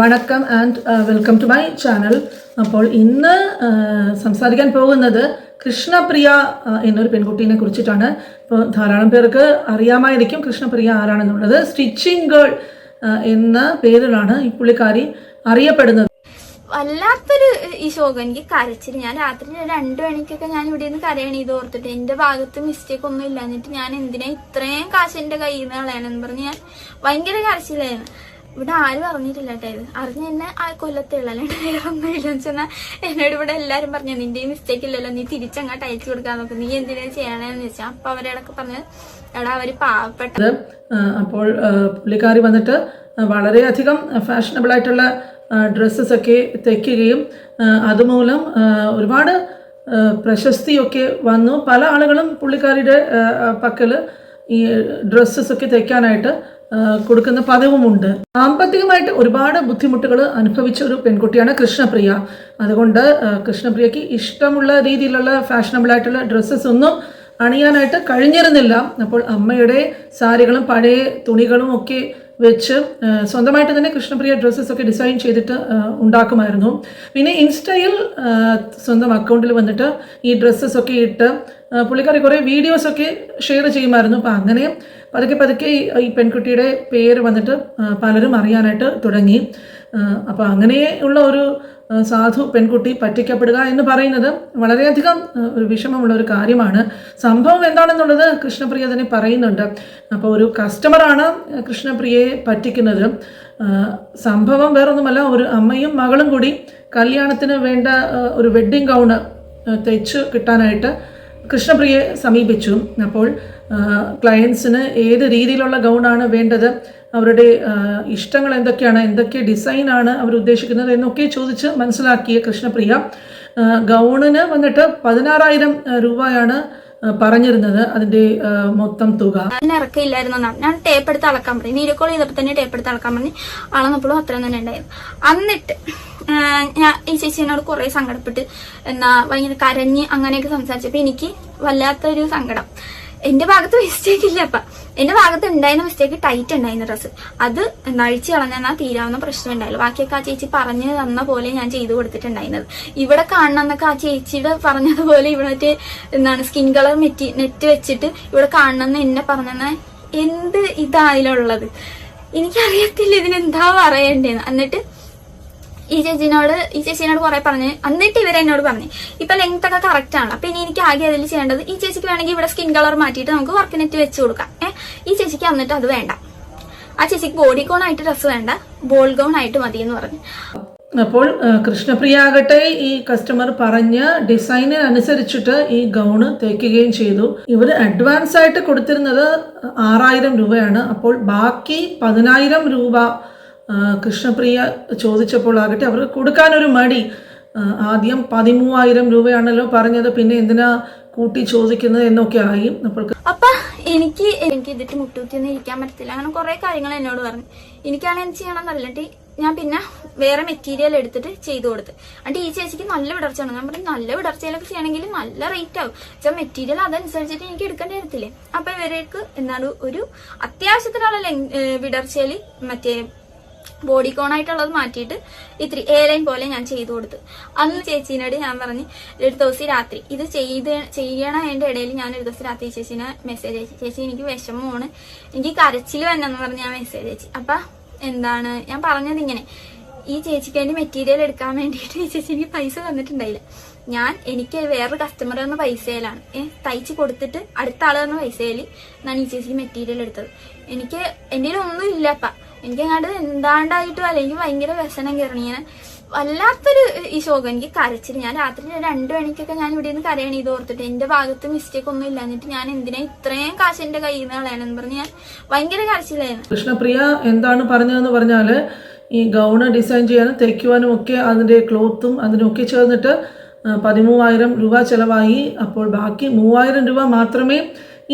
വണക്കം and welcome to my channel. അപ്പോൾ ഇന്ന് സംസാരിക്കാൻ പോകുന്നത് കൃഷ്ണപ്രിയ എന്നൊരു പെൺകുട്ടീനെ കുറിച്ചിട്ടാണ്. ഇപ്പോൾ ധാരാളം പേർക്ക് അറിയാമായിരിക്കും കൃഷ്ണപ്രിയ ആരാണെന്നുള്ളത്. സ്റ്റിച്ചിങ് ഗേൾ എന്ന പേരിലാണ് ഈ പുള്ളിക്കാരി അറിയപ്പെടുന്നത്. വല്ലാത്തൊരു ഈ ശോകം. എനിക്ക് കരച്ചിൽ ഞാൻ രാത്രി രണ്ടു മണിക്കൊക്കെ ഞാൻ ഇവിടെ നിന്ന് കരയണ ഇത് ഓർത്തിട്ട്. എന്റെ ഭാഗത്ത് മിസ്റ്റേക്ക് ഒന്നും ഇല്ല. എന്നിട്ട് ഞാൻ എന്തിനാ ഇത്രയും കാശ് എന്റെ കയ്യിൽ നിന്ന് കളയണെന്ന് പറഞ്ഞ് ഞാൻ ഭയങ്കര കരച്ചിലായിരുന്നു. ഇവിടെ ആരും അറിഞ്ഞിട്ടില്ല കേട്ടോ ഇത്. അറിഞ്ഞ എന്നെ ആ ഇല്ലെന്ന് വെച്ചാൽ എന്നോട് ഇവിടെ എല്ലാരും പറഞ്ഞു നിന്റെ മിസ്റ്റേക്ക് ഇല്ലല്ലോ നീ തിരിച്ചങ്ങോട്ട് അയച്ചു കൊടുക്കാൻ നോക്കും. നീ എന്തിനാ ചെയ്യണേന്ന് വെച്ചാൽ അപ്പൊ അവരോടൊക്കെ പറഞ്ഞു എടാ അവർ പാവപ്പെട്ടത് അപ്പോൾ പുള്ളിക്കാരി വന്നിട്ട് വളരെയധികം ഫാഷനബിൾ ആയിട്ടുള്ള ഡ്രസ്സസ് ഒക്കെ തയ്ക്കുകയും അതുമൂലം ഒരുപാട് പ്രശസ്തിയൊക്കെ വന്നു. പല ആളുകളും പുള്ളിക്കാരിയുടെ പക്കൽ ഈ ഡ്രസ്സസ് ഒക്കെ തയ്ക്കാനായിട്ട് കൊടുക്കുന്ന പതിവുമുണ്ട്. സാമ്പത്തികമായിട്ട് ഒരുപാട് ബുദ്ധിമുട്ടുകൾ അനുഭവിച്ച ഒരു പെൺകുട്ടിയാണ് കൃഷ്ണപ്രിയ. അതുകൊണ്ട് കൃഷ്ണപ്രിയക്ക് ഇഷ്ടമുള്ള രീതിയിലുള്ള ഫാഷനബിൾ ആയിട്ടുള്ള ഡ്രസ്സസ് ഒന്നും അണിയാനായിട്ട് കഴിഞ്ഞിരുന്നില്ല. അപ്പോൾ അമ്മയുടെ സാരികളും പഴയ തുണികളും ഒക്കെ വെച്ച് സ്വന്തമായിട്ട് തന്നെ കൃഷ്ണപ്രിയ ഡ്രസ്സസ് ഒക്കെ ഡിസൈൻ ചെയ്തിട്ട് ഉണ്ടാക്കുമായിരുന്നു. പിന്നെ ഇൻസ്റ്റയിൽ സ്വന്തം അക്കൗണ്ടിൽ വന്നിട്ട് ഈ ഡ്രസ്സസ് ഒക്കെ ഇട്ട് പുള്ളിക്കാരി കുറേ വീഡിയോസ് ഒക്കെ ഷെയർ ചെയ്യുമായിരുന്നു. അപ്പോൾ അങ്ങനെ പതുക്കെ പതുക്കെ ഈ- പെൺകുട്ടിയുടെ പേര് വന്നിട്ട് പലരും അറിയാനായിട്ട് തുടങ്ങി. അപ്പോൾ അങ്ങനെയുള്ള ഒരു സാധു പെൺകുട്ടി പറ്റിക്കപ്പെടുക എന്ന് പറയുന്നത് വളരെയധികം ഒരു വിഷമമുള്ള ഒരു കാര്യമാണ്. സംഭവം എന്താണെന്നുള്ളത് കൃഷ്ണപ്രിയ തന്നെ പറയുന്നുണ്ട്. അപ്പോൾ ഒരു കസ്റ്റമറാണ് കൃഷ്ണപ്രിയയെ പറ്റിക്കുന്നത് സംഭവം വേറൊന്നുമല്ല ഒരു അമ്മയും മകളും കൂടി കല്യാണത്തിന് വേണ്ട ഒരു വെഡ്ഡിങ് ഗൗണ് തയ്ച്ച് കിട്ടാനായിട്ട് കൃഷ്ണപ്രിയയെ സമീപിച്ചു. അപ്പോൾ ക്ലയൻസിന് ഏത് രീതിയിലുള്ള ഗൗണാണ് വേണ്ടത് അവരുടെ ഇഷ്ടങ്ങൾ എന്തൊക്കെയാണ് എന്തൊക്കെ ഡിസൈനാണ് അവർ ഉദ്ദേശിക്കുന്നത് എന്നൊക്കെ ചോദിച്ച് മനസ്സിലാക്കിയ കൃഷ്ണപ്രിയ ഗൗണിന് വന്നിട്ട് പതിനാറായിരം രൂപയാണ് പറഞ്ഞിരുന്നത് അതിന്റെ മൊത്തം തുക. അതിന് ഇറക്കില്ലായിരുന്നു ഞാൻ ടേപ്പ് എടുത്ത് അളക്കാൻ പറഞ്ഞു. വീഡിയോ ചെയ്തപ്പോൾ തന്നെ ടേപ്പ് എടുത്ത് അളക്കാൻ പറഞ്ഞു. അളന്നപ്പോഴും അത്രയും തന്നെ ഉണ്ടായിരുന്നു. എന്നിട്ട് ഞാൻ ഈ ചേച്ചിനോട് കുറെ സങ്കടപ്പെട്ട് എന്നാ ഭയങ്കര കരഞ്ഞ് അങ്ങനെയൊക്കെ സംസാരിച്ചപ്പോ എനിക്ക് വല്ലാത്തൊരു സങ്കടം. എന്റെ ഭാഗത്ത് മിസ്റ്റേക്ക് ഇല്ല അപ്പ എന്റെ ഭാഗത്ത് ഉണ്ടായിരുന്ന മിസ്റ്റേക്ക് ടൈറ്റ് ഉണ്ടായിരുന്ന ഡ്രസ്സ് അത് നഴിച്ചു കളഞ്ഞാൽ തീരാവുന്ന പ്രശ്നം ഉണ്ടായില്ല. ബാക്കിയൊക്കെ ആ ചേച്ചി പറഞ്ഞു തന്ന പോലെ ഞാൻ ചെയ്തു കൊടുത്തിട്ടുണ്ടായിരുന്നത്. ഇവിടെ കാണണമെന്നൊക്കെ ആ ചേച്ചിയുടെ പറഞ്ഞതുപോലെ ഇവിടെ എന്താണ് സ്കിൻ കളർ മെറ്റി നെറ്റ് വെച്ചിട്ട് ഇവിടെ കാണണമെന്ന് എന്നെ പറഞ്ഞെന്ന എന്ത് ഇതായാലുള്ളത് എനിക്കറിയത്തില്ല ഇതിനെന്താ പറയണ്ടേന്ന്. എന്നിട്ട് ഈ ചേച്ചിനോട് ഈ ചേച്ചിനോട് കുറെ പറഞ്ഞ് എന്നിട്ട് ഇവരെന്നോട് പറഞ്ഞു. ഇപ്പൊ ലെങ്ത് ഒക്കെ കറക്റ്റ് ആണ് അപ്പൊ ഇനി എനിക്ക് ആകെ അതിൽ ചെയ്യേണ്ടത് ഈ ചേച്ചിക്ക് വേണമെങ്കിൽ ഇവിടെ സ്കിൻ കളർ മാറ്റിയിട്ട് നമുക്ക് വർക്ക് നെറ്റ് വെച്ച് കൊടുക്കാം. ഏഹ് ഈ ചേച്ചിക്ക് എന്നിട്ട് അത് വേണ്ട. ആ ചേച്ചിക്ക് ബോഡി കോൺ ആയിട്ട് ഡ്രസ് വേണ്ട. ബോൾ ഗൗൺ ആയിട്ട് മതി എന്ന് പറഞ്ഞു. അപ്പോൾ കൃഷ്ണപ്രിയ ആകട്ടെ ഈ കസ്റ്റമർ പറഞ്ഞ ഡിസൈനിനനുസരിച്ചിട്ട് ഈ ഗൗണ് തേക്കുകയും ചെയ്തു. ഇവർ അഡ്വാൻസ് ആയിട്ട് കൊടുത്തിരുന്നത് ആറായിരം രൂപയാണ്. അപ്പോൾ ബാക്കി പതിനായിരം രൂപ കൃഷ്ണപ്രിയ ചോദിച്ചപ്പോൾ ആകട്ടെ അവർക്ക് കൊടുക്കാനൊരു മടി. ആദ്യം പതിമൂവായിരം രൂപയാണല്ലോ പറഞ്ഞത് പിന്നെ എന്തിനാ കൂട്ടി ചോദിക്കുന്നത് എന്നൊക്കെ ആയി. അപ്പോൾ അപ്പൊ എനിക്ക് എനിക്ക് ഇതിട്ട് മുട്ടുകുത്തിയൊന്നും ഇരിക്കാൻ പറ്റത്തില്ല. അങ്ങനെ കുറെ കാര്യങ്ങൾ എന്നോട് പറഞ്ഞു. എനിക്കാണ് എന്ത് ചെയ്യണം നല്ലിട്ട് ഞാൻ പിന്നെ വേറെ മെറ്റീരിയൽ എടുത്തിട്ട് ചെയ്തു കൊടുത്ത്. എന്നിട്ട് ഈ ചേച്ചിക്ക് നല്ല വിടർച്ചയാണ്. ഞാൻ പറഞ്ഞു നല്ല വിടർച്ചയിലൊക്കെ ചെയ്യണമെങ്കിൽ നല്ല റേറ്റ് ആവും. വെച്ചാൽ മെറ്റീരിയൽ അതനുസരിച്ചിട്ട് എനിക്ക് എടുക്കേണ്ടി വരത്തില്ലേ? അപ്പൊ ഇവരേക്ക് എന്താണ് ഒരു അത്യാവശ്യത്തിനുള്ള വിടർച്ചയിൽ മറ്റേ ബോഡി കോൺ ആയിട്ടുള്ളത് മാറ്റിയിട്ട് ഇത്തിരി എ ലൈൻ പോലെ ഞാൻ ചെയ്തു കൊടുത്തു. അന്ന് ചേച്ചീനോട് ഞാൻ പറഞ്ഞ് ഒരു ദിവസം രാത്രി ഇത് ചെയ്ത് ചെയ്യണ എന്റെ ഇടയിൽ ഞാൻ ഒരു ദിവസം രാത്രി ചേച്ചീനെ മെസ്സേജ് അയച്ചു ചേച്ചി എനിക്ക് വിഷമമാണ്. എനിക്ക് കരച്ചിൽ വന്നെന്ന് പറഞ്ഞ് ഞാൻ മെസ്സേജ് അയച്ചു. അപ്പൊ എന്താണ്? ഞാൻ പറഞ്ഞത് ഇങ്ങനെ ഈ ചേച്ചിക്ക് അതിന്റെ മെറ്റീരിയൽ എടുക്കാൻ വേണ്ടിയിട്ട് ഈ ചേച്ചി എനിക്ക് പൈസ തന്നിട്ടുണ്ടായില്ല. ഞാൻ എനിക്ക് വേറൊരു കസ്റ്റമർ തന്ന പൈസയിലാണ്. തയ്ച്ച് കൊടുത്തിട്ട് അടുത്ത ആൾ തന്ന പൈസയിൽ ഞാൻ ഈ ചേച്ചിക്ക് മെറ്റീരിയൽ എടുത്തത്. എനിക്ക് എന്റെ ഒന്നും ഇല്ലപ്പ എനിക്ക് അങ്ങോട്ട് എന്താണ്ടായിട്ടും അല്ലെങ്കിൽ ഭയങ്കര വ്യസനം കയറണി ഇങ്ങനെ വല്ലാത്തൊരു ഈ ശോകം. എനിക്ക് കരച്ചിൽ ഞാൻ രാത്രി രണ്ടു മണിക്കൊക്കെ ഞാൻ ഇവിടെ നിന്ന് കരയണം ഇത് ഓർത്തിട്ട് എന്റെ ഭാഗത്ത് മിസ്റ്റേക്ക് ഒന്നും ഇല്ല എന്നിട്ട് ഞാൻ എന്തിനാ ഇത്രയും കാശ് എന്റെ കയ്യിൽ നിന്ന് കളയണെന്ന് പറഞ്ഞ് ഞാൻ ഭയങ്കര കരച്ചിലായിരുന്നു. കൃഷ്ണപ്രിയ എന്താണ് പറഞ്ഞതെന്ന് പറഞ്ഞാൽ ഈ ഗൗണ് ഡിസൈൻ ചെയ്യാനും തയ്ക്കുവാനും ഒക്കെ അതിന്റെ ക്ലോത്തും അതിനൊക്കെ ചേർന്നിട്ട് പതിമൂവായിരം രൂപ ചിലവായി. അപ്പോൾ ബാക്കി മൂവായിരം രൂപ മാത്രമേ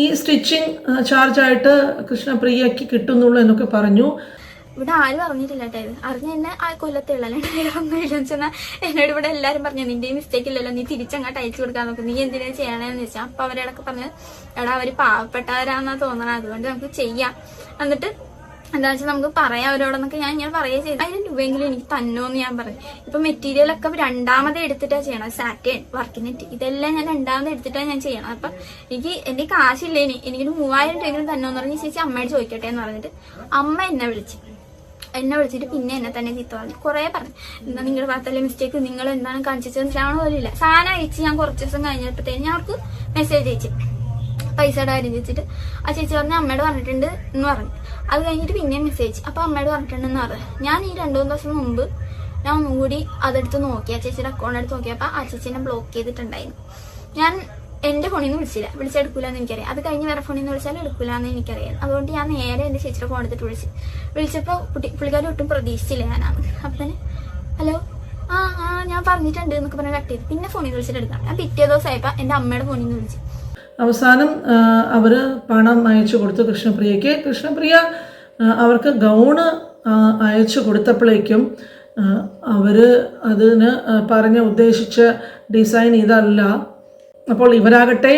ഈ സ്റ്റിച്ചിങ് ചാർജായിട്ട് കൃഷ്ണപ്രിയയ്ക്ക് കിട്ടുന്നുള്ളൂ എന്നൊക്കെ പറഞ്ഞു. ഇവിടെ ആരും അറിഞ്ഞിട്ടില്ല കേട്ടോ ഇത്. അറിഞ്ഞ എന്നെ ആ കൊല്ലത്തുള്ള അല്ലാണ്ട് വേറെ വെച്ചാൽ എന്നോട് ഇവിടെ എല്ലാരും പറഞ്ഞു നിന്റെ മിസ്റ്റേക്ക് ഇല്ലല്ലോ നീ തിരിച്ചങ്ങോട്ട് അയച്ചു കൊടുക്കാൻ നോക്കും. നീ എന്തിനാ ചെയ്യണേന്ന് വെച്ചാൽ അപ്പൊ അവരോടൊക്കെ പറഞ്ഞു എടാ അവർ പാവപ്പെട്ടവരാന്നാ തോന്നണം അതുകൊണ്ട് നമുക്ക് ചെയ്യാം. എന്നിട്ട് എന്താ വെച്ചാൽ നമുക്ക് പറയാം അവരോടൊന്നൊക്കെ ഞാൻ ഇങ്ങനെ പറയുക ചെയ്തു. അതിന് രൂപയെങ്കിലും എനിക്ക് തന്നോന്ന് ഞാൻ പറഞ്ഞു. ഇപ്പൊ മെറ്റീരിയൽ ഒക്കെ രണ്ടാമത് എടുത്തിട്ടാ ചെയ്യണം സാറ്റേൺ വർക്കിനെറ്റ് ഇതെല്ലാം ഞാൻ രണ്ടാമത് എടുത്തിട്ടാ ഞാൻ ചെയ്യണം അപ്പൊ എനിക്ക് എന്റെ കാശില്ലേ എനിക്ക് എനിക്കൊരു മൂവായിരം രൂപയെങ്കിലും തന്നോന്ന് പറഞ്ഞ് ചേച്ചി അമ്മയോട് ചോദിക്കട്ടെ എന്ന് പറഞ്ഞിട്ട് അമ്മ എന്നെ വിളിച്ചു. എന്നെ വിളിച്ചിട്ട് പിന്നെ എന്നെ തന്നെ ചീത്ത പറഞ്ഞു. കുറെ പറഞ്ഞു. എന്താ നിങ്ങളുടെ ഭാഗത്തല്ലേ മിസ്റ്റേക്ക് നിങ്ങൾ എന്താണ് കാണിച്ചത് മനസ്സിലാവണ പോലും ഇല്ല സാധനം അയച്ച് ഞാൻ കുറച്ച് ദിവസം കഴിഞ്ഞപ്പോഴത്തേന് ഞാൻ അവർക്ക് മെസ്സേജ് അയച്ചു. പൈസയുടെ കാര്യം ചോദിച്ചിട്ട് ആ ചേച്ചി പറഞ്ഞ അമ്മയോട് പറഞ്ഞിട്ടുണ്ട് എന്ന് പറഞ്ഞു. അത് കഴിഞ്ഞിട്ട് പിന്നെ മെസ്സേജ് അപ്പൊ അമ്മയോട് പറഞ്ഞിട്ടുണ്ടെന്ന് പറഞ്ഞു. ഞാൻ ഈ രണ്ടു മൂന്ന് ദിവസം മുമ്പ് ഞാൻ ഒന്നുകൂടി അതെടുത്ത് നോക്കി. ആ ചേച്ചിയുടെ അക്കൗണ്ട് എടുത്ത് നോക്കിയപ്പോൾ ആ ചേച്ചിനെ ബ്ലോക്ക് ചെയ്തിട്ടുണ്ടായിരുന്നു. ഞാൻ എന്റെ ഫോണിൽ നിന്ന് വിളിച്ചില്ല. വിളിച്ചെടുക്കൂലെന്ന് എനിക്കറിയാം. അത് കഴിഞ്ഞ് വേറെ ഫോണിൽ നിന്ന് വിളിച്ചാൽ എടുക്കൂലെന്ന് എനിക്കറിയാം. അതുകൊണ്ട് ഞാൻ നേരെ എന്റെ ചേച്ചിയുടെ ഫോൺ എടുത്തിട്ട് വിളിച്ചു. വിളിച്ചപ്പോൾ കുട്ടി പുള്ളിക്കാരി ഒട്ടും പ്രതീക്ഷിച്ചില്ല ഞാനാണ് അപ്പം ഹലോ ആ ആ ഞാൻ പറഞ്ഞിട്ടുണ്ട് എന്നൊക്കെ പറഞ്ഞ് കട്ട് ചെയ്ത്. പിന്നെ ഫോണിൽ വിളിച്ചിട്ട് എടുക്കാം ഞാൻ പിറ്റേ ദിവസം എന്റെ അമ്മയുടെ ഫോണിൽ നിന്ന് വിളിച്ചു. അവസാനം അവർ പണം അയച്ചു കൊടുത്തു കൃഷ്ണപ്രിയയ്ക്ക്. കൃഷ്ണപ്രിയ അവർക്ക് ഗൗണ് അയച്ചു കൊടുത്തപ്പോഴേക്കും അവർ അതിന് പറഞ്ഞ ഉദ്ദേശിച്ച ഡിസൈൻ ഇതല്ല. അപ്പോൾ ഇവരാകട്ടെ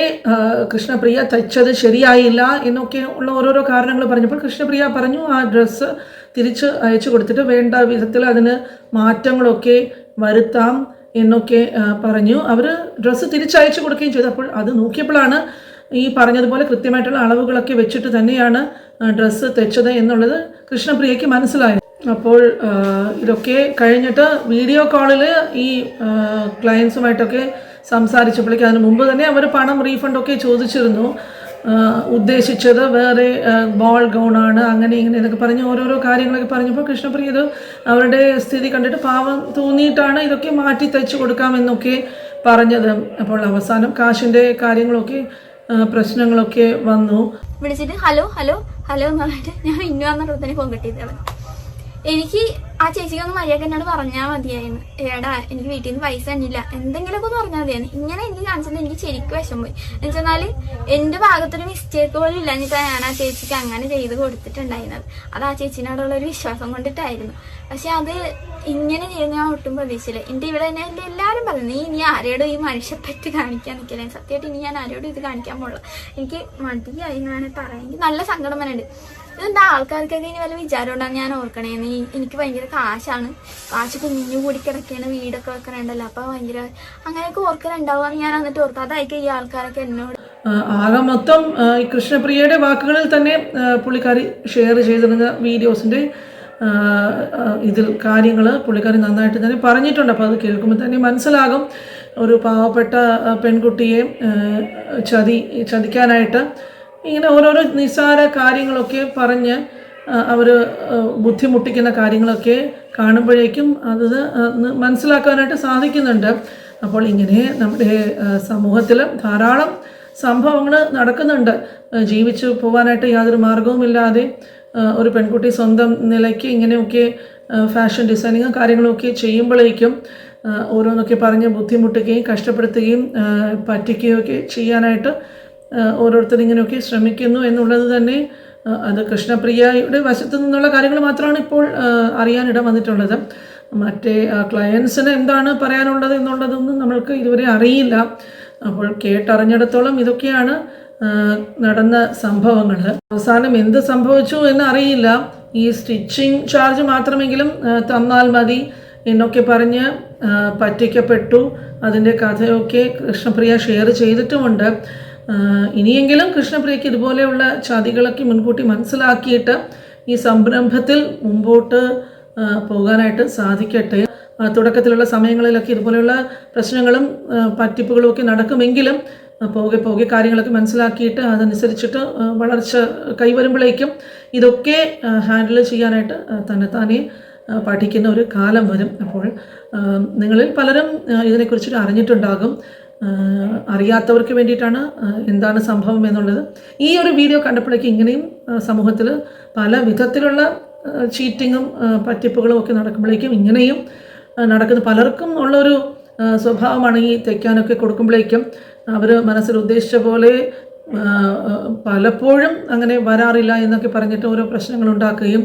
കൃഷ്ണപ്രിയ തയ്ച്ചത് ശരിയായില്ല എന്നൊക്കെ ഉള്ള ഓരോരോ കാരണങ്ങൾ പറഞ്ഞപ്പോൾ കൃഷ്ണപ്രിയ പറഞ്ഞു ആ ഡ്രസ്സ് തിരിച്ച് അയച്ചു കൊടുത്തിട്ട് വേണ്ട വിധത്തിൽ അതിന് മാറ്റങ്ങളൊക്കെ വരുത്താം എന്നൊക്കെ പറഞ്ഞു. അവർ ഡ്രസ്സ് തിരിച്ചയച്ചു കൊടുക്കുകയും ചെയ്തു. അപ്പോൾ അത് നോക്കിയപ്പോഴാണ് ഈ പറഞ്ഞതുപോലെ കൃത്യമായിട്ടുള്ള അളവുകളൊക്കെ വെച്ചിട്ട് തന്നെയാണ് ഡ്രസ്സ് തെച്ചത് എന്നുള്ളത് കൃഷ്ണപ്രിയയ്ക്ക് മനസ്സിലായത്. അപ്പോൾ ഇതൊക്കെ കഴിഞ്ഞിട്ട് വീഡിയോ കോളിൽ ഈ ക്ലയൻസുമായിട്ടൊക്കെ സംസാരിച്ചപ്പോഴേക്കും അതിന് മുമ്പ് തന്നെ അവർ പണം റീഫണ്ടൊക്കെ ചോദിച്ചിരുന്നു. ഉദ്ദേശിച്ചത് വേറെ ബോൾ ഗൗണാണ് അങ്ങനെ ഇങ്ങനെ എന്നൊക്കെ പറഞ്ഞ് ഓരോരോ കാര്യങ്ങളൊക്കെ പറഞ്ഞപ്പോൾ കൃഷ്ണപ്രിയ ഇത് അവരുടെ സ്ഥിതി കണ്ടിട്ട് പാവം തോന്നിയിട്ടാണ് ഇതൊക്കെ മാറ്റി തയ്ച്ചു കൊടുക്കാമെന്നൊക്കെ പറഞ്ഞത്. അപ്പോൾ അവസാനം കാശിന്റെ കാര്യങ്ങളൊക്കെ പ്രശ്നങ്ങളൊക്കെ വന്നു. വിളിച്ചിട്ട് ഹലോ ഹലോ ഹലോ എന്ന് പറഞ്ഞിട്ട് ഞാൻ ഇന്നു വന്നിട്ട് തന്നെ ഫോൺ കിട്ടിയത് എനിക്ക് ആ ചേച്ചിക്ക് ഒന്ന് മര്യാദ എന്നോട് പറഞ്ഞാൽ മതിയായിരുന്നു. ഏടാ എനിക്ക് വീട്ടിൽ നിന്ന് പൈസ തന്നില്ല. എന്തെങ്കിലുമൊക്കെ പറഞ്ഞാൽ മതിയായിരുന്നു. ഇങ്ങനെ എനിക്ക് കാണിച്ചത് എനിക്ക് ശരിക്കും വിഷം പോയി എന്നുവെച്ചാൽ എന്റെ ഭാഗത്തൊരു മിസ്റ്റേക്ക് പോലും ഇല്ലാഞ്ഞിട്ടാണ് ഞാൻ ആ ചേച്ചിക്ക് അങ്ങനെ ചെയ്ത് കൊടുത്തിട്ടുണ്ടായിരുന്നത്. അത് ആ ചേച്ചിനോടുള്ള ഒരു വിശ്വാസം കൊണ്ടിട്ടായിരുന്നു. പക്ഷെ അത് ഇങ്ങനെ ചെയ്ത് ഞാൻ ഒട്ടും പ്രതീക്ഷിച്ചില്ല. എന്റെ ഇവിടെ തന്നെ എല്ലാവരും പറഞ്ഞു നീ ഇനി ആരോടും ഈ മനുഷ്യപ്പറ്റി കാണിക്കാൻ നിൽക്കില്ല സത്യമായിട്ട് ഇനി ഞാൻ ആരോടും ഇത് കാണിക്കാൻ പോകുള്ളൂ എനിക്ക് മടിയായി എന്ന് വേണമെങ്കിൽ പറയാം. എനിക്ക് നല്ല സങ്കടം വരുന്നുണ്ട് ഇതെന്താ? ആൾക്കാർക്കൊക്കെ ഇനി വല്ല വിചാരം ഉണ്ടാകും ഞാൻ ഓർക്കണേ. നീ എനിക്ക് ഭയങ്കര കാശാണ്. കാശ് കുഞ്ഞു കൂടി കിടക്കുകയാണ് വീടൊക്കെ വെക്കണുണ്ടല്ലോ. അപ്പൊ ഭയങ്കര അങ്ങനെയൊക്കെ ഓർക്കലുണ്ടാവുക ഞാൻ എന്നിട്ട് ഓർക്കും അതായിരിക്കും ഈ ആൾക്കാരൊക്കെ എന്നോട്. ആകെ മൊത്തം കൃഷ്ണപ്രിയയുടെ വാക്കുകളിൽ തന്നെ പുള്ളിക്കാരി ഷെയർ ചെയ്തിരുന്ന വീഡിയോസിന്റെ ഇതിൽ കാര്യങ്ങൾ പുള്ളിക്കാരി നന്നായിട്ട് തന്നെ പറഞ്ഞിട്ടുണ്ട്. അപ്പോൾ അത് കേൾക്കുമ്പോൾ തന്നെ മനസ്സിലാകും. ഒരു പാവപ്പെട്ട പെൺകുട്ടിയെ ചതി ചതിക്കാനായിട്ട് ഇങ്ങനെ ഓരോരോ നിസ്സാര കാര്യങ്ങളൊക്കെ പറഞ്ഞ് അവർ ബുദ്ധിമുട്ടിക്കുന്ന കാര്യങ്ങളൊക്കെ കാണുമ്പോഴേക്കും അത് മനസ്സിലാക്കാനായിട്ട് സാധിക്കുന്നുണ്ട്. അപ്പോൾ ഇങ്ങനെ നമ്മുടെ സമൂഹത്തിൽ ധാരാളം സംഭവങ്ങൾ നടക്കുന്നുണ്ട്. ജീവിച്ച് പോകാനായിട്ട് യാതൊരു മാർഗവുമില്ലാതെ ഒരു പെൺകുട്ടി സ്വന്തം നിലയ്ക്ക് ഇങ്ങനെയൊക്കെ ഫാഷൻ ഡിസൈനിങ്ങും കാര്യങ്ങളൊക്കെ ചെയ്യുമ്പോഴേക്കും ഓരോന്നൊക്കെ പറഞ്ഞ് ബുദ്ധിമുട്ടുകയും കഷ്ടപ്പെടുത്തുകയും പറ്റിക്കുകയൊക്കെ ചെയ്യാനായിട്ട് ഓരോരുത്തർ ഇങ്ങനെയൊക്കെ ശ്രമിക്കുന്നു എന്നുള്ളത് തന്നെ അത് കൃഷ്ണപ്രിയയുടെ വശത്തു നിന്നുള്ള കാര്യങ്ങൾ മാത്രമാണ് ഇപ്പോൾ അറിയാനിട വന്നിട്ടുള്ളത്. മറ്റേ ക്ലയൻസിന് എന്താണ് പറയാനുള്ളത് എന്നുള്ളതൊന്നും നമ്മൾക്ക് ഇതുവരെ അറിയില്ല. അപ്പോൾ കേട്ടറിഞ്ഞിടത്തോളം ഇതൊക്കെയാണ് നടന്ന സംഭവങ്ങൾ. അവസാനം എന്ത് സംഭവിച്ചു എന്ന് അറിയില്ല. ഈ സ്റ്റിച്ചിങ് ചാർജ് മാത്രമെങ്കിലും തന്നാൽ മതി എന്നൊക്കെ പറഞ്ഞ് പറ്റിക്കപ്പെട്ടു. അതിന്റെ കഥയൊക്കെ കൃഷ്ണപ്രിയ ഷെയർ ചെയ്തിട്ടുമുണ്ട്. ഇനിയെങ്കിലും കൃഷ്ണപ്രിയയ്ക്ക് ഇതുപോലെയുള്ള ചതികളൊക്കെ മുൻകൂട്ടി മനസ്സിലാക്കിയിട്ട് ഈ സംരംഭത്തിൽ മുമ്പോട്ട് പോകാനായിട്ട് സാധിക്കട്ടെ. തുടക്കത്തിലുള്ള സമയങ്ങളിലൊക്കെ ഇതുപോലെയുള്ള പ്രശ്നങ്ങളും പറ്റിപ്പുകളും ഒക്കെ നടക്കുമെങ്കിലും പോകെ പോകെ കാര്യങ്ങളൊക്കെ മനസ്സിലാക്കിയിട്ട് അതനുസരിച്ചിട്ട് വളർച്ച കൈവരുമ്പോഴേക്കും ഇതൊക്കെ ഹാൻഡിൽ ചെയ്യാനായിട്ട് തന്നെത്താനെ പഠിക്കുന്ന ഒരു കാലം വരും. അപ്പോൾ നിങ്ങളിൽ പലരും ഇതിനെക്കുറിച്ചിട്ട് അറിഞ്ഞിട്ടുണ്ടാകും. അറിയാത്തവർക്ക് വേണ്ടിയിട്ടാണ് എന്താണ് സംഭവം എന്നുള്ളത്. ഈ ഒരു വീഡിയോ കണ്ടപ്പോഴേക്കും ഇങ്ങനെയും സമൂഹത്തിൽ പല വിധത്തിലുള്ള ചീറ്റിങ്ങും പറ്റിപ്പുകളും ഒക്കെ നടക്കുമ്പോഴേക്കും ഇങ്ങനെയും നടക്കുന്ന പലർക്കും ഉള്ളൊരു സ്വഭാവമാണ് ഈ തെക്കാനൊക്കെ കൊടുക്കുമ്പോഴേക്കും അവർ മനസ്സിൽ ഉദ്ദേശിച്ച പോലെ പലപ്പോഴും അങ്ങനെ വരാറില്ല എന്നൊക്കെ പറഞ്ഞിട്ട് ഓരോ പ്രശ്നങ്ങൾ ഉണ്ടാക്കുകയും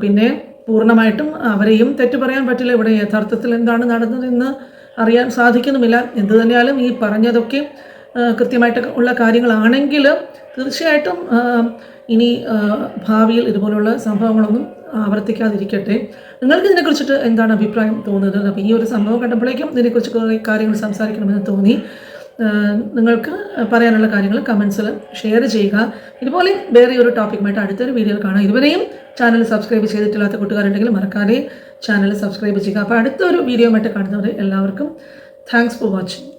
പിന്നെ പൂർണമായിട്ടും അവരെയും തെറ്റു പറയാൻ പറ്റില്ല. ഇവിടെ യഥാർത്ഥത്തിൽ എന്താണ് നടന്നതെന്ന് അറിയാൻ സാധിക്കുന്നുമില്ല. എന്തു തന്നെയാലും ഈ പറഞ്ഞതൊക്കെ കൃത്യമായിട്ട് ഉള്ള കാര്യങ്ങളാണെങ്കിൽ തീർച്ചയായിട്ടും ഇനി ഭാവിയിൽ ഇതുപോലുള്ള സംഭവങ്ങളൊന്നും ആവർത്തിക്കാതിരിക്കട്ടെ. നിങ്ങൾക്ക് ഇതിനെക്കുറിച്ചിട്ട് എന്താണ് അഭിപ്രായം തോന്നുന്നത്? അപ്പോൾ ഈ ഒരു സംഭവം കണ്ടപ്പോഴേക്കും ഇതിനെക്കുറിച്ച് കുറേ കാര്യങ്ങൾ സംസാരിക്കണമെന്ന് തോന്നി. നിങ്ങൾക്ക് പറയാനുള്ള കാര്യങ്ങൾ കമൻസിൽ ഷെയർ ചെയ്യുക. ഇതുപോലെ വേറെ ഒരു ടോപ്പിക്കുമായിട്ട് അടുത്തൊരു വീഡിയോ കാണാം. ഇതുവരെയും ചാനൽ സബ്സ്ക്രൈബ് ചെയ്തിട്ടില്ലാത്ത കൂട്ടുകാരുണ്ടെങ്കിൽ മറക്കാതെ ചാനൽ സബ്സ്ക്രൈബ് ചെയ്യുക. അപ്പോൾ അടുത്തൊരു വീഡിയോ ആയിട്ട് കാണുന്നവരെ എല്ലാവർക്കും താങ്ക്സ് ഫോർ വാച്ചിങ്